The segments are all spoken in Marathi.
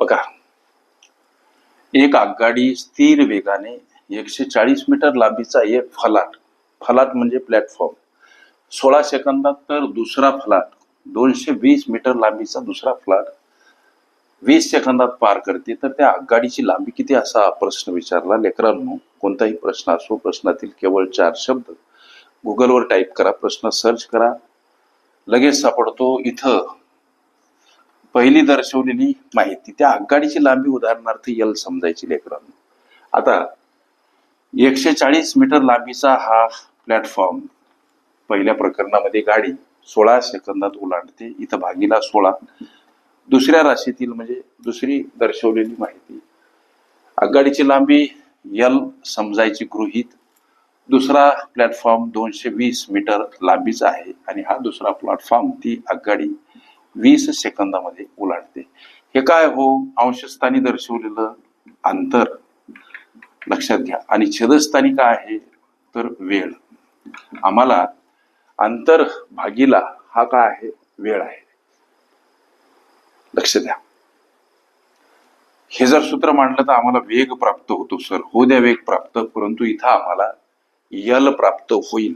बघा. एक आगगाडी स्थिर वेगाने एकशे चाळीस मीटर लांबीचा एक फलाट. फलाट म्हणजे प्लॅटफॉर्म सोळा सेकंदात तर दुसरा फलाट. दोनशे वीस मीटर लांबीचा दुसरा फ्लाट. वीस सेकंदात पार करते. तर त्या आगगाडीची लांबी किती असा प्रश्न विचारला लेकरांनो? कोणताही प्रश्न असो प्रश्नातील केवळ चार शब्द. गुगलवर टाईप करा प्रश्न सर्च करा. लगेच सापडतो इथं. पहिली दर्शवलेली माहिती. त्या आगगाडीची लांबी उदाहरणार्थ यल समजायची लेकरांनो. आता एकशे चाळीस मीटर लांबीचा हा प्लॅटफॉर्म पहिल्या प्रकरणामध्ये गाडी सोळा सेकंदात ओलांडते. इथं भागीला सोळा. दुसऱ्या राशीतील म्हणजे दुसरी दर्शवलेली माहिती. आगगाडीची लांबी यल समजायची गृहीत. दुसरा प्लॅटफॉर्म दोनशे वीस मीटर लांबीचा आहे आणि हा दुसरा प्लॅटफॉर्म ती आगगाडी वीस सेकंदामध्ये उलाटते हे काय हो? अंशस्थानी दर्शवलेलं अंतर. लक्षात घ्या. आणि छेदस्थानी काय आहे? तर वेळ. आम्हाला अंतर भागीला हा काय आहे? वेळ आहे. लक्ष द्या. हे जर सूत्र मांडलं तर आम्हाला वेग प्राप्त होतो सर. हो द्या वेग प्राप्त परंतु इथं आम्हाला यल प्राप्त होईल.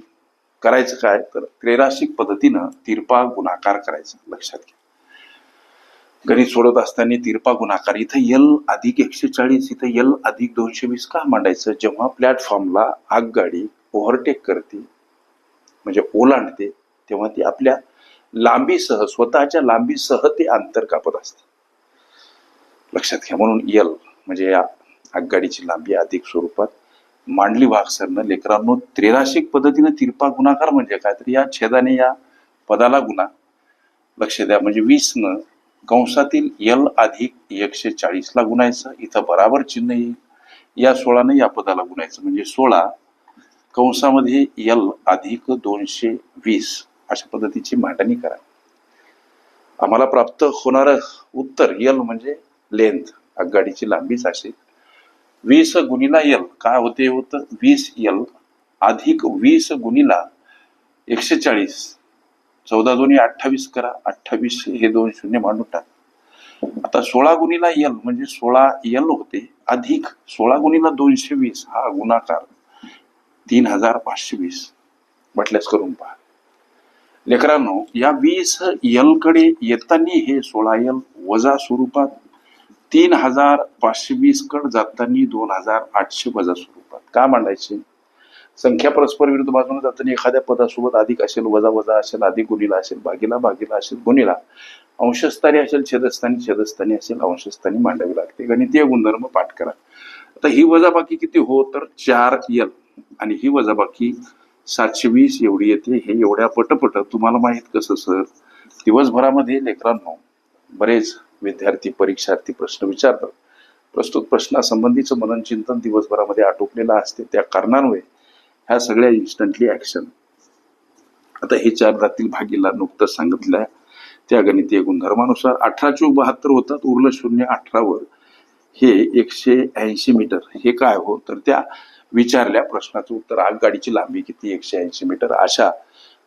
करायचं काय? तर त्रैराशिक पद्धतीनं तिरपा गुणाकार करायचा लक्षात घ्या. गणित सोडत असताना तिरपा गुणाकार इथं यल अधिक एकशे चाळीस इथं यल अधिक दोनशे वीस का मांडायचं? जेव्हा प्लॅटफॉर्मला आगगाडी ओव्हरटेक करते म्हणजे ओलांडते तेव्हा ती आपल्या लांबीसह स्वतःच्या लांबीसह ते अंतर कापत असते. लक्षात घ्या म्हणून यल म्हणजे या आगगाडीची लांबी अधिक स्वरूपात मांडली भाग सरनं. लेकरांनो त्रेराशिक पद्धतीनं तिरपा गुणाकार म्हणजे काय? तर या छेदाने या पदाला गुणा. लक्ष द्या. म्हणजे वीस न कंसातील यल अधिक एकशे चाळीसला गुणायचं. इथं बराबर चिन्ह येईल. या सोळाने या पदाला गुणायचं. म्हणजे सोळा कंसामध्ये यल अधिक दोनशे वीस अशा पद्धतीची मांडणी करा. आम्हाला प्राप्त होणारं उत्तर यल म्हणजे लेंथ. आगगाडीची लांबीच असेल. वीस गुणिला एल काय होते होतं? वीस एल अधिक वीस गुणिला एकशे चाळीस. चौदा दोन्ही अठ्ठावीस करा. अठ्ठावीस हे दोन शून्य मांडून टाक. आता सोळा गुणिला एल म्हणजे सोळा एल होते. अधिक सोळा गुणिला दोनशे वीस हा गुणाकार तीन हजार पाचशे वीस. म्हटल्यास करून पहा. लेकरांनो या वीस एलकडे येताना हे सोळा एल वजा स्वरूपात तीन हजार पाचशे वीस कड जाताना दोन हजार आठशे वजा स्वरूपात. का मांडायचे? संख्या परस्पर विरुद्ध बाजूने जाताना एखाद्या पदासोबत अधिक असेल वजा वजा असेल अधिक गुणिला असेल भागीला भागीला असेल गुणिला अंशस्थानी असेल छेदस्थानी छेदस्थानी असेल अंशस्थानी मांडावी लागते. गणितीय गुणधर्म पाठ करा. आता ही वजाबाकी किती हो? तर चार यल आणि ही वजाबाकी सातशे वीस एवढी येते. हे एवढ्या पटपट तुम्हाला माहीत कसं सर? दिवसभरामध्ये लेकरांनो बरेच विद्यार्थी परीक्षार्थी प्रश्न विचारतात. प्रस्तुत प्रश्नासंबंधीचं मनन चिंतन दिवसभरामध्ये आटोपलेलं असते. त्या कारणांमुळे ह्या सगळ्या इन्स्टंटली ऍक्शन आता हे चार जातील भागीला नुकतंच सांगितलं त्या गणितीय गुणधर्मानुसार अठरा बहात्तर होतात. उरलं शून्य अठरावर हे एकशे ऐंशी मीटर. हे काय हो? तर त्या विचारल्या प्रश्नाचं उत्तर. आगगाडीची लांबी किती? एकशे ऐंशी मीटर. अशा